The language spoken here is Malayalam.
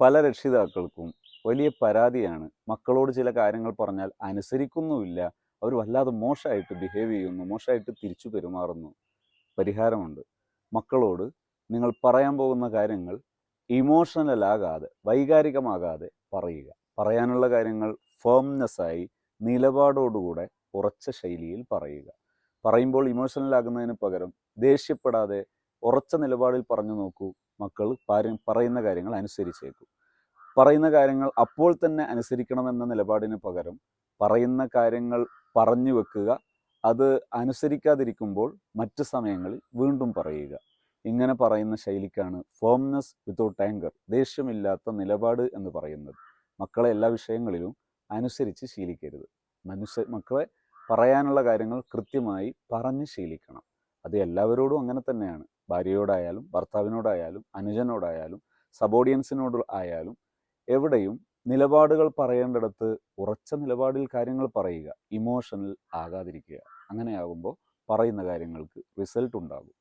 പല രക്ഷിതാക്കൾക്കും വലിയ പരാതിയാണ്. മക്കളോട് ചില കാര്യങ്ങൾ പറഞ്ഞാൽ അനുസരിക്കുന്നുമില്ല. അവർ വല്ലാതെ മോശമായിട്ട് ബിഹേവ് ചെയ്യുന്നു മോശമായിട്ട് തിരിച്ചു പെരുമാറുന്നു. പരിഹാരമുണ്ട്. മക്കളോട് നിങ്ങൾ പറയാൻ പോകുന്ന കാര്യങ്ങൾ ഇമോഷണൽ ആകാതെ വൈകാരികമാകാതെ പറയുക. പറയാനുള്ള കാര്യങ്ങൾ ഫേംനെസ്സായി നിലപാടോടുകൂടെ ഉറച്ച ശൈലിയിൽ പറയുക. പറയുമ്പോൾ ഇമോഷണൽ ആകുന്നതിന് പകരം ദേഷ്യപ്പെടാതെ ഉറച്ച നിലപാടിൽ പറഞ്ഞു നോക്കൂ. മക്കൾ പറയുന്ന കാര്യങ്ങൾ അനുസരിച്ചേക്കും. പറയുന്ന കാര്യങ്ങൾ അപ്പോൾ തന്നെ അനുസരിക്കണമെന്ന നിലപാടിന് പകരം പറയുന്ന കാര്യങ്ങൾ പറഞ്ഞു വെക്കുക. അത് അനുസരിക്കാതിരിക്കുമ്പോൾ മറ്റ് സമയങ്ങളിൽ വീണ്ടും പറയുക. ഇങ്ങനെ പറയുന്ന ശൈലിക്കാണ് ഫേംനെസ് വിത്തൗട്ട് ആങ്കർ ദേഷ്യമില്ലാത്ത നിലപാട് എന്ന് പറയുന്നത്. മക്കളെ എല്ലാ വിഷയങ്ങളിലും അനുസരിച്ച് ശീലിക്കരുത്. മനുഷ്യ മക്കളെ പറയാനുള്ള കാര്യങ്ങൾ കൃത്യമായി പറഞ്ഞ് ശീലിക്കണം. അത് എല്ലാവരോടും അങ്ങനെ തന്നെയാണ്. ഭാര്യയോടായാലും ഭർത്താവിനോടായാലും അനുജനോടായാലും സബോർഡിയൻസിനോട് ആയാലും എവിടെയും നിലപാടുകൾ പറയേണ്ടിടത്ത് ഉറച്ച നിലപാടിൽ കാര്യങ്ങൾ പറയുക ഇമോഷണൽ ആകാതിരിക്കുക. അങ്ങനെയാകുമ്പോൾ പറയുന്ന കാര്യങ്ങൾക്ക് റിസൾട്ട് ഉണ്ടാകും.